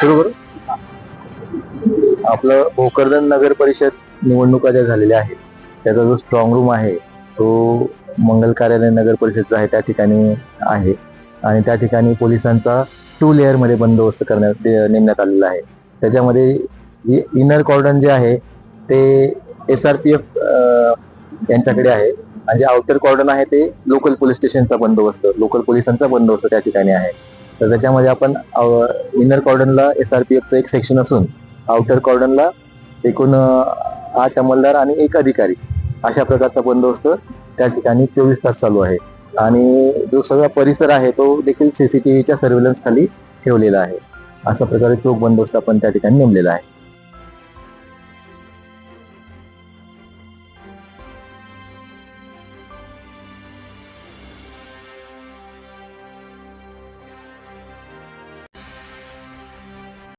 सुरू करू? आपलं भोकरदन नगर परिषद निवडणुका ज्या झालेल्या आहेत त्याचा जो स्ट्रॉंग रूम आहे तो मंगल कार्यालय नगर परिषदचा आहे त्या ठिकाणी आहे. आणि त्या ठिकाणी पोलिसांचा टू लेअरमध्ये बंदोबस्त करण्यात नेमण्यात आलेला आहे. त्याच्यामध्ये इनर कॉर्डन जे आहे ते एस आर पी एफ यांच्याकडे आहे. आणि जे आउटर कॉर्डन आहे ते लोकल पोलीस स्टेशनचा बंदोबस्त लोकल पोलिसांचा बंदोबस्त त्या ठिकाणी आहे. तर त्याच्यामध्ये आपण इनर कॉर्डनला एस आर पी एफचं एक सेक्शन असून आउटर कॉर्डनला एकूण आठ अंमलदार आणि एक अधिकारी अशा प्रकारचा बंदोबस्त त्या ठिकाणी चोवीस तास चालू आहे. आणि जो सगळा परिसर आहे तो देखील सीसीटीव्हीच्या सर्व्हिलन्स खाली ठेवलेला आहे. अशा प्रकारे चोख बंदोबस्त आपण त्या ठिकाणी नेमलेला आहे.